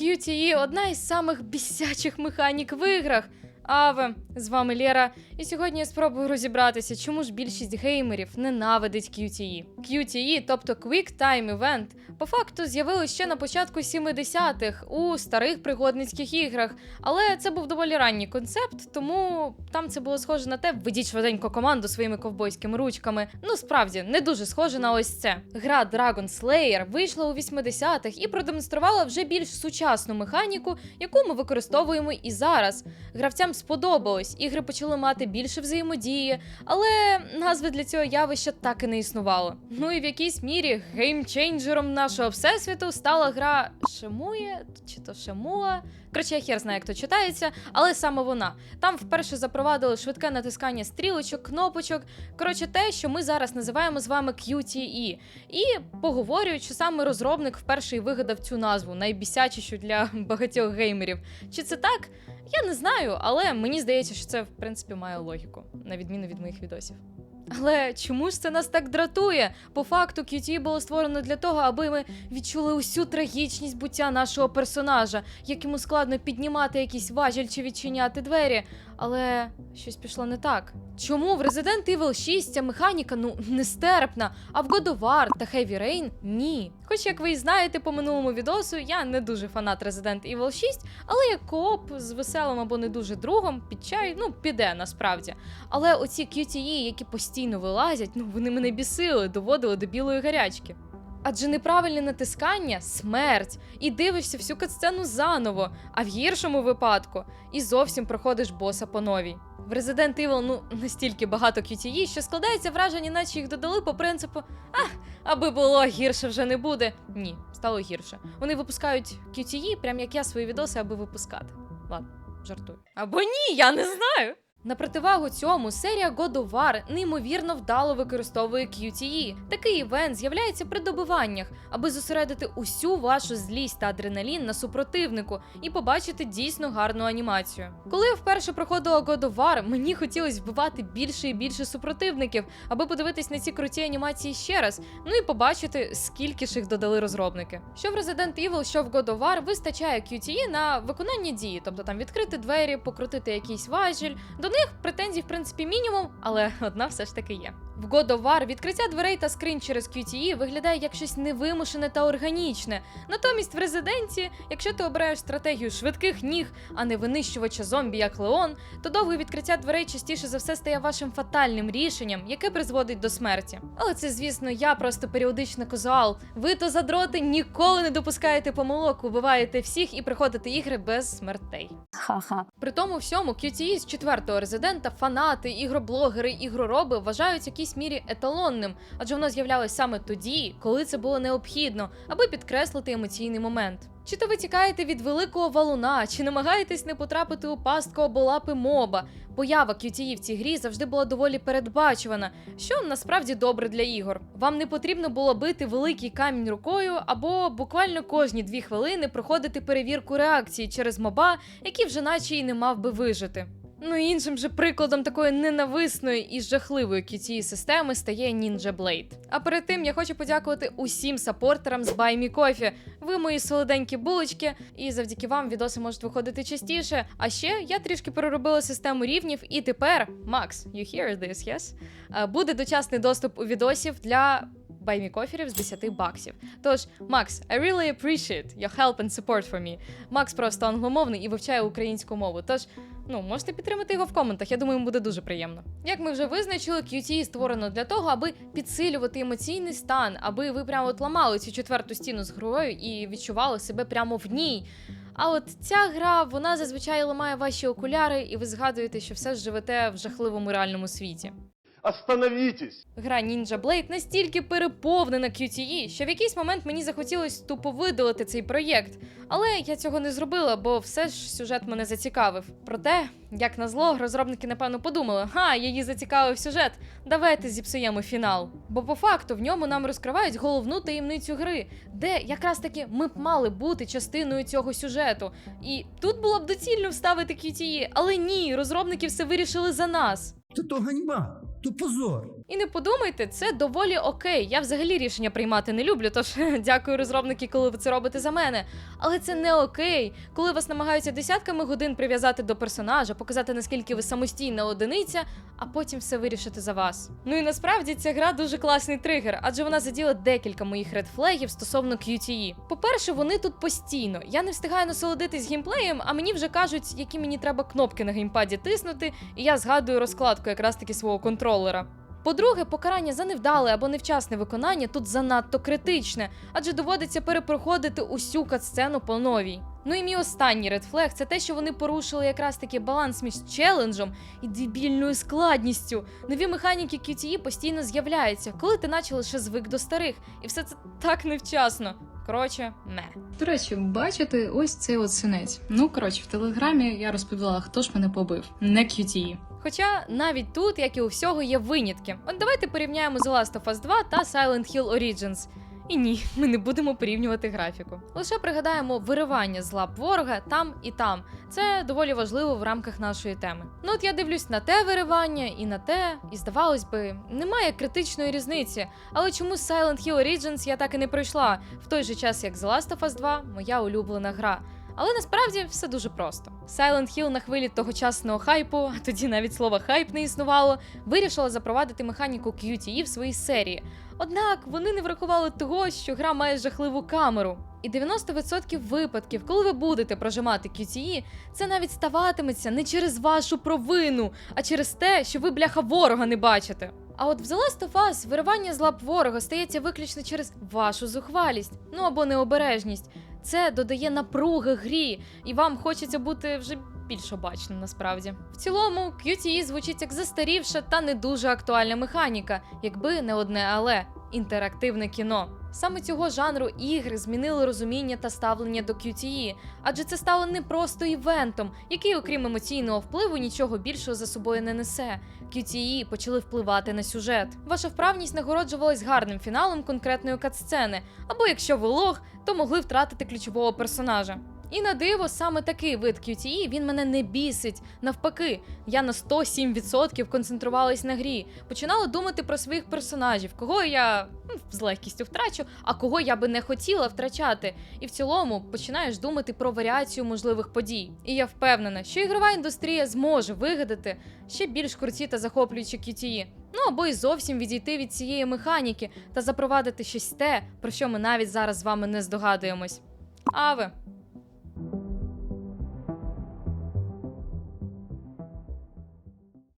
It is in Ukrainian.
QTE – одна із самих бісячих механік в іграх. Аве, з вами Лєра, і сьогодні я спробую розібратися, чому ж більшість геймерів ненавидить QTE. QTE, тобто Quick Time Event, по факту з'явилось ще на початку 70-х у старих пригодницьких іграх, але це був доволі ранній концепт, тому там це було схоже на те, введіть швиденько команду своїми ковбойськими ручками. Ну справді не дуже схоже на ось це. Гра Dragon Slayer вийшла у 80-х і продемонструвала вже більш сучасну механіку, яку ми використовуємо і зараз. Гравцям сподобалось, ігри почали мати більше взаємодії, але назви для цього явища так і не існувало. Ну і в якійсь мірі геймчейнджером нашого всесвіту стала гра Шемує чи то Шемуа. Коротше, я хер знаю, як то читається, але саме вона. Там вперше запровадили швидке натискання стрілочок, кнопочок. Коротше, те, що ми зараз називаємо з вами QTE. І поговорюють, що саме розробник вперше і вигадав цю назву, найбісячішу для багатьох геймерів. Чи це так? Я не знаю, але мені здається, що це в принципі має логіку, на відміну від моїх відосів. Але чому ж це нас так дратує? По факту QT було створено для того, аби ми відчули усю трагічність буття нашого персонажа, як складно піднімати якийсь важіль чи відчиняти двері. Але щось пішло не так. Чому в Resident Evil 6 ця механіка ну нестерпна, а в God of War та Heavy Rain ні. Хоч, як ви і знаєте по минулому відосу, я не дуже фанат Resident Evil 6, але як кооп з веселим або не дуже другом під чай, ну піде насправді. Але оці QTE, які постійно вилазять, ну вони мене бісили, доводили до білої гарячки. Адже неправильне натискання смерть, і дивишся всю катсцену заново, а в гіршому випадку і зовсім проходиш боса по новій. В Resident Evil ну настільки багато QTE, що складається враження, наче їх додали по принципу «Ах, аби було гірше вже не буде. Ні, стало гірше. Вони випускають QTE, прям як я свої відоси, аби випускати. Ладно, жартую. Або ні, я не знаю. На противагу цьому серія God of War неймовірно вдало використовує QTE. Такий івент з'являється при добиваннях, аби зосередити усю вашу злість та адреналін на супротивнику і побачити дійсно гарну анімацію. Коли я вперше проходила God of War, мені хотілося вбивати більше і більше супротивників, аби подивитись на ці круті анімації ще раз, ну і побачити, скільки ж їх додали розробники. Що в Resident Evil, що в God of War вистачає QTE на виконання дії, тобто там відкрити двері, покрутити якийсь важіль. Них претензій, в принципі, мінімум, але одна все ж таки є. В God of War відкриття дверей та скринь через QTE виглядає як щось невимушене та органічне. Натомість в Резиденті, якщо ти обираєш стратегію швидких ніг, а не винищувача зомбі, як Леон, то довге відкриття дверей частіше за все стає вашим фатальним рішенням, яке призводить до смерті. Але це, звісно, я просто періодично казуал. Ви то задроти ніколи не допускаєте помилок, убиваєте всіх і приходите ігри без смертей. Ха-ха. При тому всьому QTE з четвертого резидента фанати, ігроблогери, ігророби вважають в якійсь мірі еталонним, адже воно з'являлось саме тоді, коли це було необхідно, аби підкреслити емоційний момент. Чи то ви тікаєте від великого валуна, чи намагаєтесь не потрапити у пастку або лапи моба. Поява QTE в цій грі завжди була доволі передбачувана, що насправді добре для ігор. Вам не потрібно було бити великий камінь рукою, або буквально кожні дві хвилини проходити перевірку реакції через моба, який вже наче і не мав би вижити. Ну і іншим же прикладом такої ненависної і жахливої QTE системи стає Ninja Blade. А перед тим я хочу подякувати усім сапортерам з Buy Me Coffee. Ви мої солоденькі булочки, і завдяки вам відоси можуть виходити частіше. А ще я трішки переробила систему рівнів, і тепер, Макс, you hear this, yes? Е, Буде дочасний доступ у відосів для баймікоферів з 10 баксів. Тож, Макс, I really appreciate your help and support for me. Макс просто англомовний і вивчає українську мову. Тож, ну, можете підтримати його в коментах, я думаю, йому буде дуже приємно. Як ми вже визначили, QTE створено для того, аби підсилювати емоційний стан, аби ви прямо от ламали цю четверту стіну з грою і відчували себе прямо в ній. А от ця гра, вона зазвичай ламає ваші окуляри, і ви згадуєте, що все ж живете в жахливому реальному світі. Остановитесь! Гра Ninja Blade настільки переповнена QTE, що в якийсь момент мені захотілось тупо видалити цей проєкт. Але я цього не зробила, бо все ж сюжет мене зацікавив. Проте, як назло, розробники напевно подумали: ха, її зацікавив сюжет. Давайте зіпсуємо фінал. Бо по факту в ньому нам розкривають головну таємницю гри, де якраз таки ми б мали бути частиною цього сюжету. І тут було б доцільно вставити QTE, але ні, розробники все вирішили за нас. Та то ганьба, то позор. І не подумайте, це доволі окей. Я взагалі рішення приймати не люблю, тож дякую розробники, коли ви це робите за мене. Але це не окей, коли вас намагаються десятками годин прив'язати до персонажа, показати наскільки ви самостійна одиниця, а потім все вирішити за вас. Ну і насправді ця гра дуже класний тригер, адже вона заділа декілька моїх редфлегів стосовно QTE. По-перше, вони тут постійно. Я не встигаю насолодитись геймплеєм, а мені вже кажуть, які мені треба кнопки на геймпаді тиснути, і я згадую розкладку якраз таки свого контролера. По-друге, покарання за невдале або невчасне виконання тут занадто критичне, адже доводиться перепроходити усю катсцену по новій. Ну і мій останній редфлег це те, що вони порушили якраз таки баланс між челенджем і дебільною складністю. Нові механіки QTE постійно з'являються, коли ти наче лише звик до старих, і все це так невчасно. Коротше, не До речі, бачите, ось цей от синець. Ну коротше, в телеграмі я розповіла, хто ж мене побив. Не QTE. Хоча навіть тут, як і у всього, є винятки. От давайте порівняємо The Last of Us 2 та Silent Hill Origins. І ні, ми не будемо порівнювати графіку. Лише пригадаємо виривання з лап ворога там і там. Це доволі важливо в рамках нашої теми. Ну от я дивлюсь на те виривання і на те, і здавалось би, немає критичної різниці. Але чому Silent Hill Origins я так і не пройшла в той же час, як The Last of Us 2 моя улюблена гра. Але насправді все дуже просто. Silent Hill на хвилі тогочасного хайпу, а тоді навіть слова хайп не існувало, вирішила запровадити механіку QTE в своїй серії. Однак вони не врахували того, що гра має жахливу камеру. І 90% випадків, коли ви будете прожимати QTE, це навіть ставатиметься не через вашу провину, а через те, що ви бляха ворога не бачите. А от в The Last of Us виривання з лап ворога стається виключно через вашу зухвалість, ну або необережність. Це додає напруги грі, і вам хочеться бути вже більш обачним насправді. В цілому, QTE звучить як застарівша та не дуже актуальна механіка, якби не одне але інтерактивне кіно. Саме цього жанру ігри змінили розуміння та ставлення до QTE, адже це стало не просто івентом, який, окрім емоційного впливу, нічого більшого за собою не несе. QTE почали впливати на сюжет. Ваша вправність нагороджувалась гарним фіналом конкретної катсцени, або якщо ви лох, то могли втратити ключового персонажа. І на диво, саме такий вид QTE він мене не бісить. Навпаки, я на 107% концентрувалась на грі. Починала думати про своїх персонажів, кого я ну, з легкістю втрачу, а кого я би не хотіла втрачати. І в цілому починаєш думати про варіацію можливих подій. І я впевнена, що ігрова індустрія зможе вигадати ще більш круті та захоплюючі QTE. Ну або й зовсім відійти від цієї механіки та запровадити щось те, про що ми навіть зараз з вами не здогадуємось. Аве,